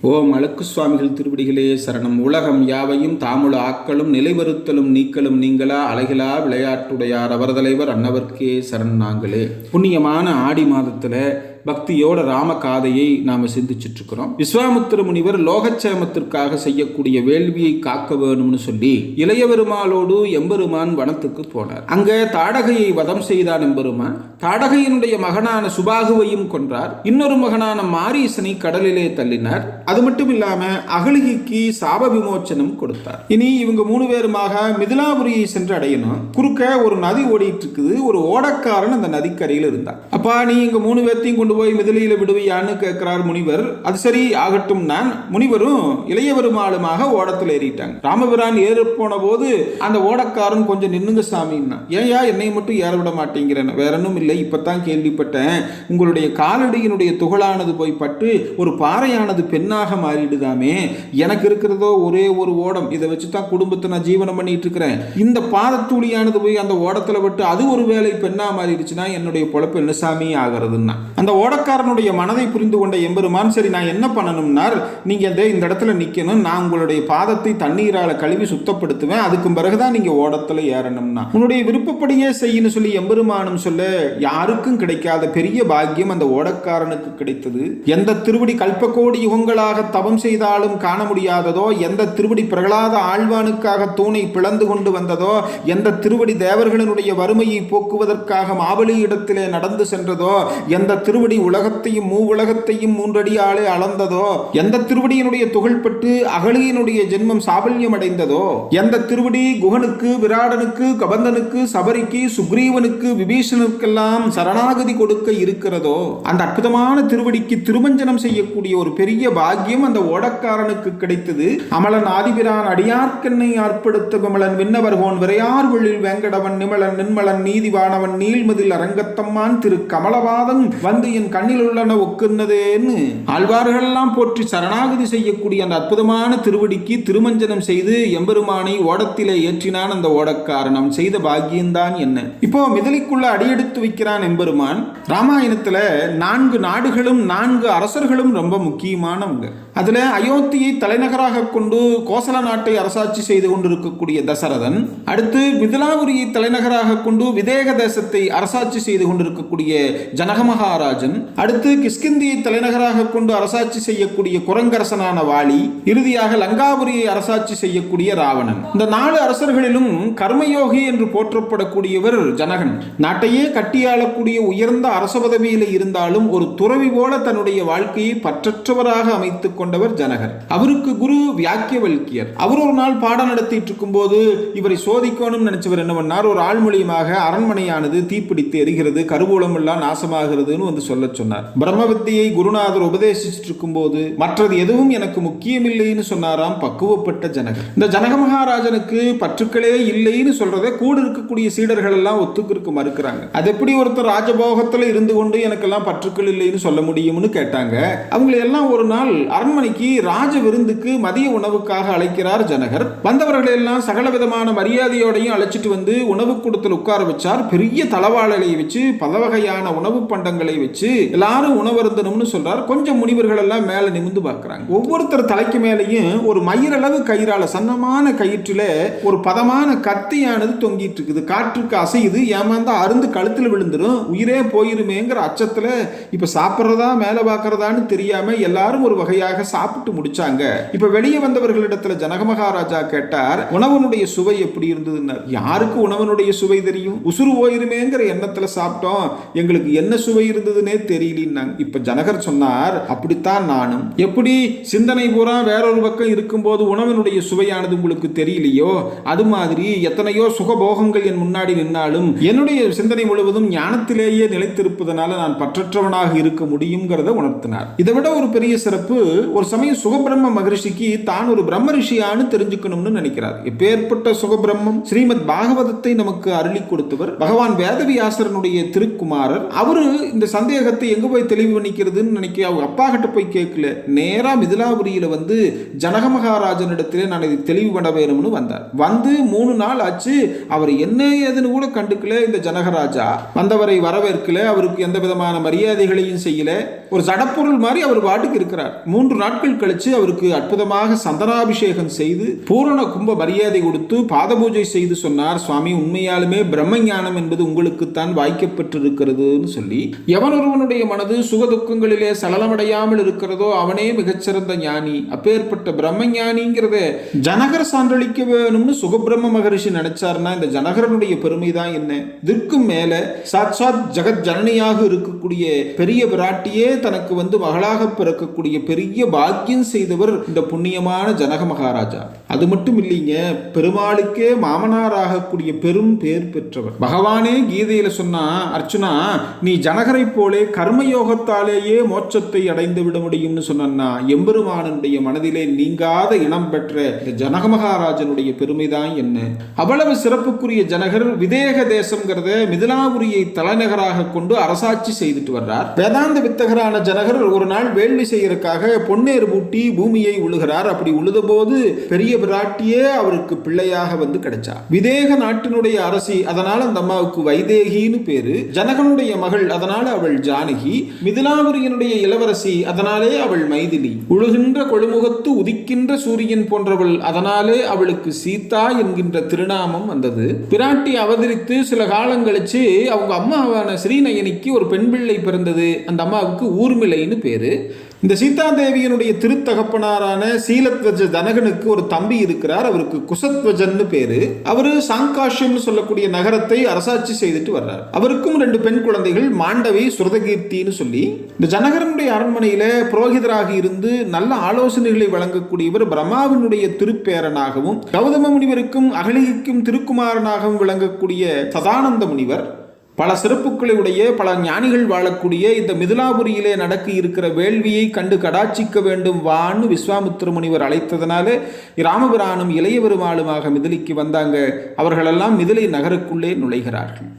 ஓம் அழுக்கு சுவாமிகள் திருவடிகளே சரணம். உலகம் யாவையும் தாமுல ஆக்களும் நிலைவருத்தலும் நீக்கலும் நீங்களா? அழகிலா விளையாட்டுடையார் அவர் தலைவர் அன்னவர்க்கே சரண் நாங்களே. புண்ணியமான ஆடி மாதத்தில் பக்தியோட ராம காதையை நாம சிந்திச்சிட்டு இருக்கிறோம் விஸ்வாமுத்திர முனிவர் லோகச்சேமத்திற்காக செய்யக்கூடிய வேள்வியை காக்க வேணும்னு சொல்லி இளைய பெருமாளோடு எம்பெருமான் வனத்துக்கு போனார். அங்க தாடகையை வதம் செய்தான் எம்பெருமான். தாடகையினுடைய மகனான சுபாகுவையும் கொன்றார். இன்னொரு மகனான மாரீசனை கடலிலே தள்ளினார். அது மட்டும் இல்லாம அகலிகைக்கு சாப விமோச்சனம் கொடுத்தார். இனி இவங்க மூணு பேருமாக மிதிலாபுரியை சென்று அடையணும். குறுக்க ஒரு நதி ஓடிட்டு இருக்குது ஒரு ஓடக்காரன் அந்த நதிக்கரையில் இருந்தார் அப்பா நீ இங்க மூணு பேர்த்தையும் கொண்டு போய் மிதிலையில விடுவியான்னு கேட்கிறார் முனிவர். அது சரி ஆகட்டும் நான். முனிவரும் இளைய பெருமாளுமாக ஓடத்தில் ஏறிட்டாங்க. ராமபிரான் ஏறு போன போது அந்த ஓடக்காரன் கொஞ்சம் நின்னுங்க சாமின்னா. ஏயா என்னை மட்டும் ஏற விட மாட்டேங்கிறேன் வேற ஒன்றும் இல்லை இப்பதான் கேள்விப்பட்டேன். உங்களுடைய காலடியினுடைய துகளானது போய் பட்டு ஒரு பாறையானது பெண்ணாக மாறிடுதாமே. எனக்கு இருக்கிறதோ ஒரே ஒரு ஓடம். இதை வச்சு தான் குடும்பத்தை நான் ஜீவனம் பண்ணிட்டு இருக்கிறேன் இந்த பாதத்துளியானது போய் அந்த ஓடத்தில் விட்டு அது ஒரு வேலை பெண்ணா மாறிடுச்சுன்னா என்னுடைய பொழப்பு என்ன சாமி ஆகிறதுன்னா? அந்த ஓடக்காரனுடைய மனதை புரிந்து கொண்ட எம்பெருமான் சரி நான் என்ன பண்ணணும்னார்? நீங்க இந்த இந்த இடத்துல நிக்கணும். நான் உங்களுடைய பாதத்தை தண்ணீரால கழுவி சுத்தப்படுத்துவேன். அதுக்கு பிறகுதான் நீங்க ஓடத்துல ஏறணும்னா. உன்னுடைய விருப்பப்படியே செய்யணும் சொல்லி எம்பெருமானும் சொல்ல யாருக்கும் கிடைக்காத பெரிய பாக்கியம் அந்த ஓடக்காரனுக்கு கிடைத்தது. எந்த திருவடி கல்பக்கோடி யுகங்களாக தவம் செய்தாலும் காண முடியாததோ எந்த திருவடி பிரகலாத ஆழ்வானுக்காக தூணை பிளந்து கொண்டு வந்ததோ எந்த திருவடி தேவர்களினுடைய வறுமையை போக்குவதற்காக மாபலி இடத்திலே நடந்து சென்றதோ எந்த திருவடி திருவடி உலகத்தையும் மூ உலகத்தையும் மூன்றடியாலே அளந்ததோ? எந்த திருவடியினுடைய துகள்பட்டு அகலியினுடைய ஜென்மம் சாபல்யம் அடைந்ததோ? எந்த திருவடி குகனுக்கு விராடனுக்கு கபந்தனுக்கு சபரிக்கு சுக்ரீவனுக்கு விபீஷனுக்கெல்லாம் சரணாகதி கொடுக்க இருக்கிறதோ? அந்த அற்புதமான திருவடிக்கு திருமஞ்சனம் செய்யக்கூடிய ஒரு பெரிய பாக்கியம் அந்த ஓடக்காரனுக்கு கிடைத்தது. அமலன் ஆதிபிரான் அடியார்க்கென்னை ஆர்ப்படுத்த விமலன் விண்ணவர்கோன் விரையார் விழில் வேங்கடவன் நிமலன் நின்மலன் நீதிவானவன் நீள்மதில் அரங்கத்தம்மான் திரு கமலவாதன் வந்து என் கண்ணில் உள்ளன ஒக்குன்னதேன்னு. ஆழ்வார்களெல்லாம் போற்றி சரணாகதி செய்யக்கூடிய அந்த அற்புதமான திருவடிக்கு திருமஞ்சனம் செய்து எம்பெருமானை ஓடத்திலே ஏற்றினான் அந்த ஓடக்காரன் அவன் செய்த பாக்கியம்தான் என்ன? இப்போ மிதலிக்குள்ள அடியெடுத்து வைக்கிறான் எம்பெருமான். ராமாயணத்துல நான்கு நாடுகளும் நான்கு அரசர்களும் ரொம்ப முக்கியமானவங்க. அதுல அயோத்தியை தலைநகராக கொண்டு கோசல நாட்டை அரசாட்சி செய்து கொண்டிருக்கக்கூடிய தசரதன் அடுத்து மிதிலாபுரியை தலைநகராக கொண்டு விதேக தேசத்தை அரசாட்சி செய்து கொண்டிருக்கக்கூடிய ஜனக மகாராஜன் அடுத்து கிஷ்கிந்தியை தலைநகராக கொண்டு அரசாட்சி செய்யக்கூடிய குரங்கரசனான வாலி இறுதியாக லங்காபுரியை அரசாட்சி செய்யக்கூடிய ராவணன். இந்த நாலு அரசர்களிலும் கர்மயோகி என்று போற்றப்படக்கூடியவர் ஜனகன். நாட்டையே கட்டியாளக்கூடிய உயர்ந்த அரச பதவியில் இருந்தாலும் ஒரு துறவி போல தன்னுடைய வாழ்க்கையை பற்றற்றவராக அமைத்துக் கொண்டவர் ஜனகர். அவருக்கு குரு வியாக்கியவல்கியர். அவர் ஒரு நாள் பாடம் நடத்திட்டு இருக்கும்போது இவரை சோதிக்கணும்னு நினைச்சவர் என்ன பண்ணார்? ஒரு ஆள் மூலியமாக அரண்மனையானது தீப்பிடித்து எரிகிறது கருவூலம் எல்லாம் நாசமாகிறதுன்னு வந்து சொல்ல சொன்னார். பிரம்ம வித்தியை குருநாதர் உபதேசிச்சுட்டு இருக்கும்போது மற்றது எதுவும் எனக்கு முக்கியமில்லைன்னு சொன்னாராம் பக்குவப்பட்ட ஜனகர். இந்த ஜனக மகாராஜனுக்கு பற்றுக்களே இல்லைன்னு சொல்றதை கூட இருக்கக்கூடிய சீடர்கள் எல்லாம் ஒத்துக்கிற்கு மறுக்கிறாங்க. அது எப்படி ஒருத்தர் ராஜபோகத்துல இருந்து கொண்டு எனக்கெல்லாம் பற்றுக்கள் இல்லைன்னு சொல்ல முடியும்னு கேட்டாங்க. அவங்களை எல்லாம் ஒரு நாள் அரண்மனைக்கு ராஜ விருந்துக்கு மதிய உணவுக்காக அழைக்கிறார் ஜனகர். வந்தவர்களை எல்லாம் சகல விதமான மரியாதையோடையும் அழைச்சிட்டு வந்து உணவு கூடத்தில் உட்கார வச்சார். பெரிய தளவாளலை வச்சு பல வகையான உணவு பண்டங்களை வச்சு எல்லாரும் உணவருந்தணும்னு சொல்றார். கொஞ்சம் முனிவர்கள் எல்லாம் மேல நிமிந்து பார்க்குறாங்க. ஒவ்வொருத்தர் தலைக்கு மேலேயும் ஒரு மயிரளவு கயிறால சன்னமான கயிற்றுல ஒரு பதமான கத்தியானது தொங்கிட்டு இருக்குது. காற்றுக்கு அசையுது ஏமாந்தா அருந்து கழுத்தில் விழுந்துடும் உயிரே போயிருமேங்கிற அச்சத்துல இப்ப சாப்பிட்றதா மேல பார்க்குறதான்னு தெரியாம எல்லாரும் ஒரு வகையாக சாப்பிட்டு முடிச்சாங்க. இப்ப வெளியே வந்தவர்களிடத்துல ஜனக மகாராஜா கேட்டார் உணவனுடைய சுவை எப்படி இருந்ததுன்னு யாருக்கு உணவனுடைய சுவை தெரியும்? உசுறு போயிருமேங்கிற எண்ணத்துல சாப்பிட்டோம். எங்களுக்கு என்ன சுவை இருந்ததுன்னே தெரியலன்னாங்க இப்போ ஜனகர் சொன்னார் அப்படித்தான் நானும். எப்படி? சிந்தனை பூரா வேறொரு பக்கம் இருக்கும்போது உணவினுடைய சுவையானது உங்களுக்கு தெரியலையோ? அது மாதிரி எத்தனையோ சுகபோகங்கள் என் முன்னாடி நின்னாலும் என்னுடைய சிந்தனை முழுவதும் ஞானத்திலேயே நிலைத்திருப்பதனால நான் பற்றற்றவனாக இருக்க முடியுங்கிறத உணர்த்தினார். இதை விட ஒரு பெரிய சிறப்பு ஒரு சமயம் சுகபிரம்ம மகரிஷிக்கு தான் ஒரு பிரம்ம ரிஷியான்னு தெரிஞ்சுக்கணும்னு நினைக்கிறார். எப்பேற்பட்ட சுகபிரம்மம் ஸ்ரீமத் பாகவதத்தை நமக்கு அருளி கொடுத்தவர் பகவான் வேதவியாசரனுடைய திருக்குமாரர். அவரு இந்த சந்தேக சந்தேகத்தை எங்கே போய் தெளிவு பண்ணிக்கிறதுன்னு நினைக்க அவங்க அப்பா கிட்ட போய் கேட்கல. நேராக மிதிலாபுரியில் வந்து ஜனக மகாராஜனிடத்திலே நான் இதை தெளிவு பண்ண வேணும்னு வந்தார். வந்து மூணு நாள் ஆச்சு அவர் என்ன ஏதுன்னு கூட கண்டுக்கல இந்த ஜனகராஜா. வந்தவரை வரவேற்கல அவருக்கு எந்த விதமான மரியாதைகளையும் செய்யல. ஒரு சடப்பொருள் மாதிரி அவர் பாட்டுக்கு இருக்கிறார். மூன்று நாட்கள் கழித்து அவருக்கு அற்புதமாக சந்தனாபிஷேகம் செய்து பூரண கும்ப மரியாதை கொடுத்து பாத பூஜை செய்து சொன்னார் சுவாமி உண்மையாலுமே பிரம்ம ஞானம் என்பது உங்களுக்குத்தான் வாய்க்கப்பட்டிருக்கிறதுன்னு சொல்லி எவனொரு ஒருவனுடைய மனது சுக துக்கங்களிலே சலனமடையாமல் இருக்கிறதோ அவனே மிகச்சிறந்த ஞானி. அப்பேற்பட்ட பிரம்ம ஞானிங்கிறத ஜனகர் சான்றளிக்க வேணும்னு சுகபிரம்ம மகரிஷி நினைச்சாருன்னா இந்த ஜனகரனுடைய பெருமை தான் என்ன? இதற்கும் மேல சாட்சாத் ஜெகத் ஜனனியாக இருக்கக்கூடிய பெரிய பிராட்டியே தனக்கு வந்து மகளாக பிறக்கக்கூடிய பெரிய பாக்கியம் செய்தவர் இந்த புண்ணியமான ஜனக மகாராஜா. அது மட்டும் இல்லைங்க பெருமாளுக்கே மாமனாராகக்கூடிய பெரும் பேர் பெற்றவர். பகவானே கீதையில சொன்னா அர்ச்சுனா நீ ஜனகரை போலே கர்மயோகத்தாலேயே மோட்சத்தை அடைந்து விட முடியும்னு சொன்னா எம்பெருமானனுடைய மனதிலே நீங்காத இனம் பெற்ற இந்த ஜனக மகாராஜனுடைய பெருமைதான் என்ன? அவ்வளவு சிறப்புக்குரிய ஜனகர் விதேக தேசம்ங்கிறத மிதிலாபுரியை தலைநகராக கொண்டு அரசாட்சி செய்துட்டு வர்றார். வேதாந்த வித்தகரான ஜனகர் ஒரு நாள் வேள்வி செய்யறதுக்காக பொன்னேறு பூட்டி பூமியை உழுகிறார். அப்படி உழுத போது பெரிய பிராட்டியே அவருக்கு பிள்ளையாக வந்து கிடைச்சா. விதேக நாட்டினுடைய அரசி அதனால் அந்த அம்மாவுக்கு வைதேகின்னு பேரு. ஜனகனுடைய மகள் அதனால அவள் ஜானகி. மிதிலாபுரியனுடைய இளவரசி அதனாலே அவள் மைதிலி. உழுகின்ற கொழுமுகத்து உதிக்கின்ற சூரியன் போன்றவள் அதனாலே அவளுக்கு சீதா என்கின்ற திருநாமம் வந்தது. பிராட்டி அவதரித்து சில காலம் கழிச்சு அவங்க அம்மாவான ஸ்ரீநயனிக்கு ஒரு பெண் பிள்ளை பிறந்தது. அந்த அம்மாவுக்கு ஊர்மிளைன்னு பேரு. இந்த சீதாதேவியனுடைய திருத்தகப்பனாரான சீலத்வஜ தனகனுக்கு ஒரு தம்பி இருக்கிறார். அவருக்கு குசத்வஜன்னு பேரு. அவரு சாங்காஷ்யம்னு சொல்லக்கூடிய நகரத்தை அரசாட்சி செய்துட்டு வர்றார். அவருக்கும் ரெண்டு பெண் குழந்தைகள் மாண்டவி சுரதகீர்த்தின்னு சொல்லி. இந்த ஜனகரனுடைய அரண்மனையில புரோகிதராக இருந்து நல்ல ஆலோசனைகளை வழங்கக்கூடியவர் பிரம்மாவினுடைய திருப்பேரனாகவும் கௌதம முனிவருக்கும் அகலிகைக்கும் திருக்குமாரனாகவும் விளங்கக்கூடிய சதானந்த முனிவர். பல சிறப்புகளுடைய பல ஞானிகள் வாழக்கூடிய இந்த மிதிலாபுரியிலே நடக்க இருக்கிற வேள்வியை கண்டு கடாட்சிக்க வேண்டும் வான்னு விஸ்வாமித்திர முனிவர் அழைத்ததனாலே ராமபிரானும் இளையபெருமாளுமாக மிதிலிக்கு வந்தாங்க. அவர்களெல்லாம் மிதிலை நகருக்குள்ளே நுழைகிறார்கள்.